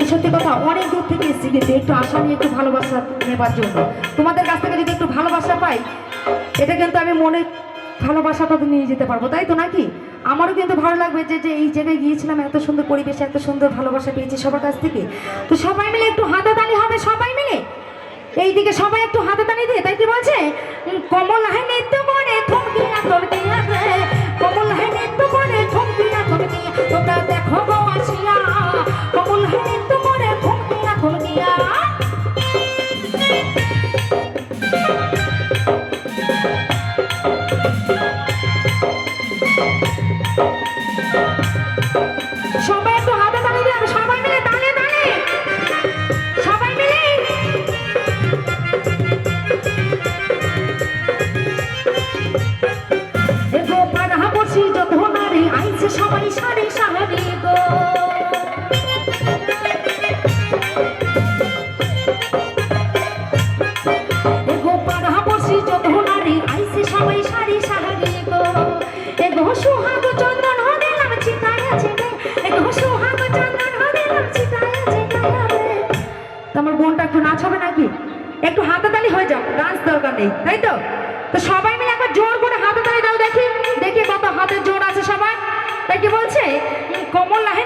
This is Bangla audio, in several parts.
এই সত্যি কথা, অনেক দূর থেকে এসেছি কিন্তু একটু আশা নিয়ে একটু ভালোবাসা নেবার জন্য। তোমাদের কাছ থেকে যদি একটু ভালোবাসা পাই, এটা কিন্তু আমি মনে ভালোবাসাটা নিয়ে যেতে পারব, তাই তো নাকি? আমারও কিন্তু ভালো লাগবে যে যে এই জায়গায় গিয়েছিলাম, এত সুন্দর পরিবেশে, এত সুন্দর ভালোবাসা পেয়েছি সবার কাছ থেকে। তো সবাই মিলে একটু হাতাতালি হবে, সবাই মিলে? এইদিকে সবাই একটু হাতাতালি দিয়ে আমার বোনটা একটু নাচ হবে নাকি? একটু হাতাতালি হয়ে যাও ডান্স দরকার নেই, তাই তো? তো সবাই মিলে একবার জোর করে হাতাতালি দাও দেখি দেখি কত হাতের জোর আছে সবাই। তাই কি বলছে? কমল লাহে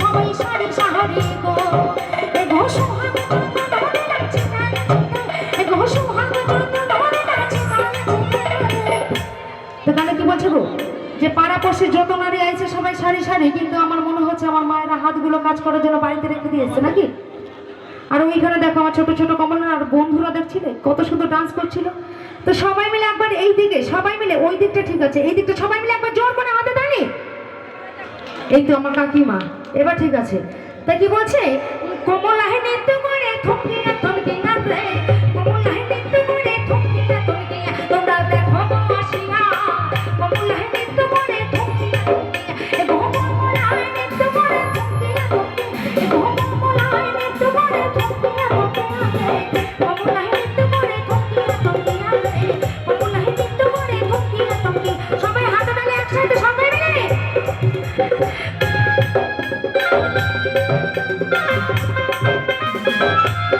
সবাই সারি সাহারি গো। চিতায়। তো গানে কি বলছে গো? যে পাড়াপড়শি যত নারী আইছে সবাই সারি সারি, কিন্তু আমার মনে হচ্ছে আমার মায়েরা হাতগুলো কাজ করার জন্য বাড়িতে রেখে দিয়েছে নাকি? আর ওইখানে দেখো আমার ছোট ছোট কমলা আর বন্ধুরা দেখছিলে, কত সুন্দর ডান্স করছিল। তো সবাই মিলে একবার এই দিকে, সবাই মিলে ওই দিকটা ঠিক আছে, এই দিকটা সবাই মিলে একবার জোর করে হাতে তালি। এই তো আমার কাকিমা। এবার ঠিক আছে। তাই কি বলছে? কমলাহে নৃত্য করে থমকিয়া থমকিয়া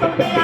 Yeah.